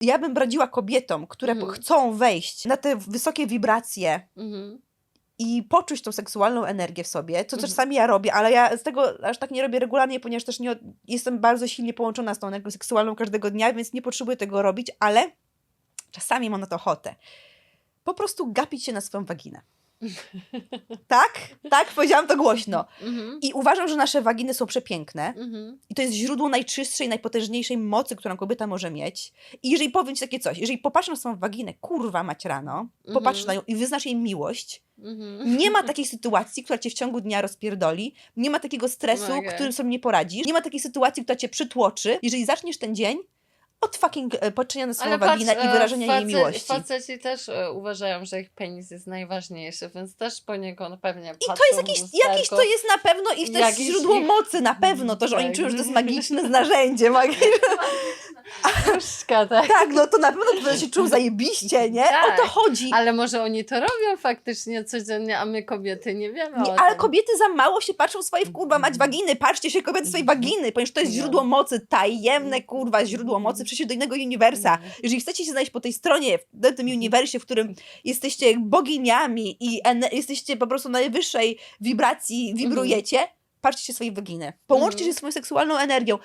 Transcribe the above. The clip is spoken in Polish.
ja bym radziła kobietom, które Mhm. chcą wejść na te wysokie wibracje Mhm. i poczuć tą seksualną energię w sobie, co Mhm. czasami ja robię, ale ja z tego aż tak nie robię regularnie, ponieważ też nie, jestem bardzo silnie połączona z tą energią seksualną każdego dnia, więc nie potrzebuję tego robić, ale czasami mam na to ochotę. Po prostu gapić się na swoją waginę. tak? Tak? Powiedziałam to głośno. Mhm. I uważam, że nasze waginy są przepiękne. Mhm. I to jest źródło najczystszej, najpotężniejszej mocy, którą kobieta może mieć. I jeżeli powiem ci takie coś, jeżeli popatrzysz na swoją waginę, kurwa mać rano, popatrz Mhm. na nią i wyznasz jej miłość, Mhm. nie ma takiej sytuacji, która cię w ciągu dnia rozpierdoli, nie ma takiego stresu, Okej. którym sobie nie poradzisz, nie ma takiej sytuacji, która cię przytłoczy, jeżeli zaczniesz ten dzień od fucking e, patrzenia na swoją Ale patrz, waginę i e, wyrażenia jej face- miłości. Faceci też e, uważają, że ich penis jest najważniejszy, więc też poniekąd pewnie I to jest jakiś, lusterko. jakiś to jest na pewno ich też Jakiś źródło ich- mocy, na pewno, to, że oni Tak. czują, że to jest magiczne narzędzie, magiczne. Puszka, tak. Tak, no to na pewno to się czuł zajebiście, nie? O Tak. to chodzi. Ale może oni to robią faktycznie codziennie, a my kobiety nie wiemy o Nie, tym. ale kobiety za mało się patrzą w swoje kurwa mać waginy. Patrzcie się kobiety swojej waginy, ponieważ to jest No. źródło mocy, tajemne kurwa źródło mocy. Przejście do innego uniwersa. No. Jeżeli chcecie się znaleźć po tej stronie, w tym uniwersie, w którym jesteście boginiami i jesteście po prostu na najwyższej wibracji, wibrujecie, patrzcie się w swoje waginy. Połączcie Mhm. się z swoją seksualną energią.